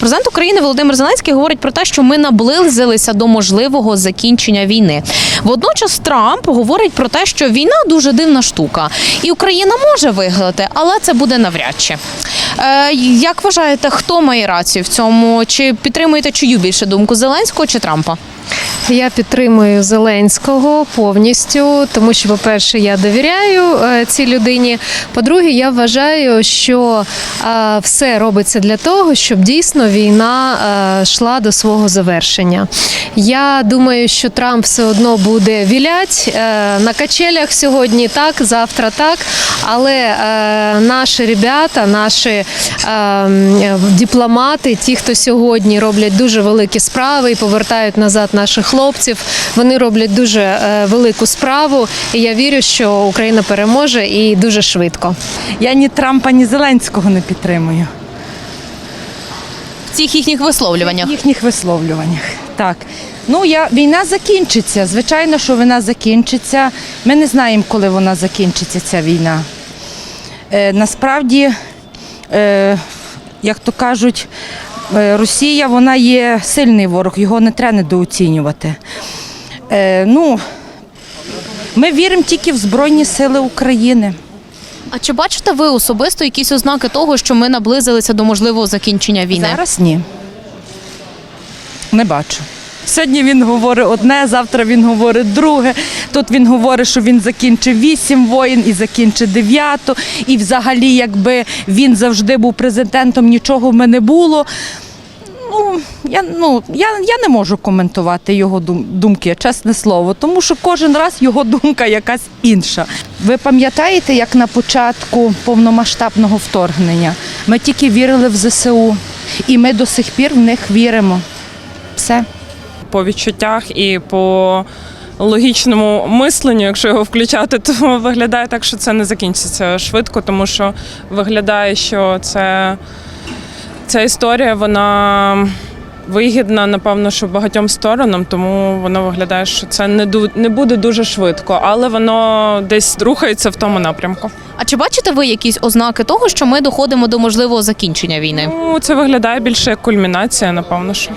Президент України Володимир Зеленський говорить про те, що ми наблизилися до можливого закінчення війни. Водночас Трамп говорить про те, що війна дуже дивна штука, і Україна може виграти, але це буде навряд чи. Е, як вважаєте, хто має рацію в цьому? Чи підтримуєте чию більше думку Зеленського чи Трампа? Я підтримую Зеленського повністю, тому що, по-перше, я довіряю е, цій людині. По-друге, я вважаю, що е, все робиться для того, щоб дійсно війна е, йшла до свого завершення. Я думаю, що Трамп все одно буде вілять на качелях сьогодні так, завтра так. Але наші ребята, наші дипломати, ті, хто сьогодні роблять дуже великі справи і повертають назад наших хлопців, вони роблять дуже е, велику справу. І я вірю, що Україна переможе і дуже швидко. Я ні Трампа, ні Зеленського не підтримую. В цих їхніх висловлюваннях. В їхніх висловлюваннях. Так. Ну, я, війна закінчиться. Звичайно, що війна закінчиться. Ми не знаємо, коли вона закінчиться, ця війна. Е, насправді, е, як то кажуть, Росія вона є сильний ворог, його не треба недооцінювати. Е, ну, ми віримо тільки в Збройні Сили України. А чи бачите ви особисто якісь ознаки того, що ми наблизилися до можливого закінчення війни? Зараз ні. Не бачу. Сьогодні він говорить одне, завтра він говорить друге. Тут він говорить, що він закінчив вісім воїн і закінчив дев'яту. І взагалі, якби він завжди був президентом, нічого в мене було. Ну, я, ну, я, я не можу коментувати його думки, чесне слово, тому що кожен раз його думка якась інша. Ви пам'ятаєте, як на початку повномасштабного вторгнення ми тільки вірили в ЗСУ, і ми до сих пір в них віримо. Все. По відчуттях і по логічному мисленню, якщо його включати, то виглядає так, що це не закінчиться швидко, тому що виглядає, що це ця історія вона вигідна, напевно, що багатьом сторонам, тому воно виглядає, що це не ду- не буде дуже швидко, але воно десь рухається в тому напрямку. А чи бачите ви якісь ознаки того, що ми доходимо до можливого закінчення війни? Ну, це виглядає більше як кульмінація, напевно, що.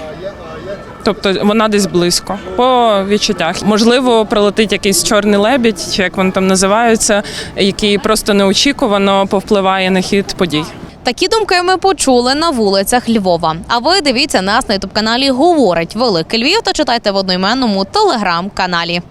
Тобто вона десь близько по відчуттях. Можливо, прилетить якийсь чорний лебідь, чи як вони там називаються, який просто неочікувано повпливає на хід подій. Такі думки ми почули на вулицях Львова. А ви дивіться нас на ютуб каналі Говорить Великий Львів та читайте в одноіменному телеграм-каналі.